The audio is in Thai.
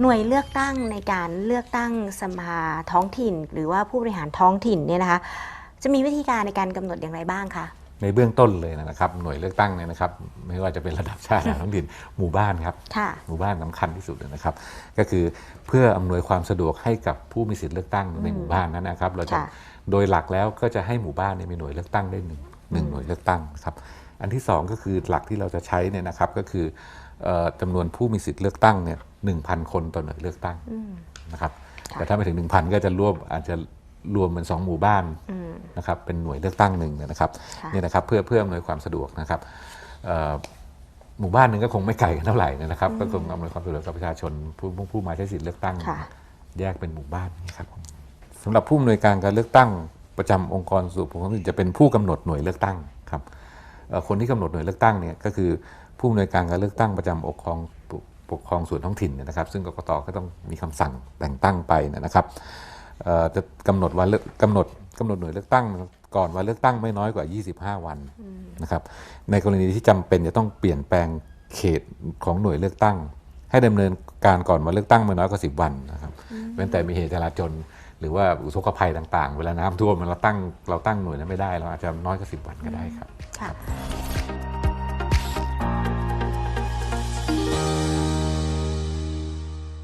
หน่วยเลือกตั้งในการเลือกตั้งสภาท้องถิ่น หรือว่าผู้บริหารท้องถิ่นเนี่ยนะคะ จะมีวิธีการในการกำหนดอย่างไรบ้างคะในเบื้องต้นเลยนะครับหน่วยเลือกตั้งเนี่ยนะครับ ไม่ว่าจะเป็นระดับชาติท้องถิ่นหมู่บ้านครับค่ะหมู่บ้านสำคัญที่สุดเลยนะครับ ก็คือเพื่ออำนวยความสะดวกให้กับผู้มีสิทธิ์เลือกตั้งในหมู่บ้านนั้นนะครับ เราจะค่ะโดยหลักแล้วก็จะให้หมู่บ้านเนี่ยมีหน่วยเลือกตั้งได้หนึ่งหนึ่งหน่วยเลือกตั้งนะครับ อันที่สองก็คือหลักที่เราจะใช้เนี่ยนะครับก็คือเอ่อจำนวนผู้มีสิทธิ์เลือกตั้งเนี่ยหนึ่งพันคนต่อหน่วยเลือกตั้งอืมนะครับค่ะแต่ถ้าไม่ถึง 1,000 ก็จะรวมอาจจะรวมเป็น2หมู่บ้านอืมนะครับเป็นหน่วยเลือกตั้งหนึ่งเนยนะครับค่ะเนี่ยนะครับเพื่อเพื่ออำนวยความสะดวกนะครับเอ่อหมู่บ้านหนึ่งก็คงไม่ไกลกันเท่าไหร่นะครับ ก็คงอำนวยความสะดวกกับประชาชนผู้ผู้ผู้มาใช้สิทธิ์เลือกตั้งค่ะแยกเป็นหมู่บ้านนะครับผมสำหรับผู้อำนวยการการเลือกตั้งประจำองค์กรส่วนปกครองท้องถิ่นจะเป็นผู้กำหนดหน่วยเลือกตั้งครับเอ่อ คนที่กำหนดหน่วยเลือกตั้งเนี่ยก็คือผู้อำนวยการการเลือกตั้งประจำองค์กรปกครองส่วนท้องถิ่นนนะครับ ซึ่งกกตก็ต้องมีคำสั่งแต่งตั้งไปนะครับจะกำหนดวันเลือกกำหนดกำหนดหน่วยเลือกตั้งก่อนวันเลือกตั้งไม่น้อยกว่า 25 วันนะครับในกรณีที่จำเป็นจะต้องเปลี่ยนแปลงเขตของหน่วยเลือกตั้ง ให้ดำเนินการก่อนวันเลือกตั้งไม่น้อยกว่า 10 วันนะครับเว้นแต่มีเหตุจราจรหรือว่าอุทกภัยต่างๆ เวลาน้ำท่วมเราตั้งเราตั้งหน่วยนั้นไม่ได้เราอาจจะน้อยกว่า 10 วันก็ได้ครับ ค่ะ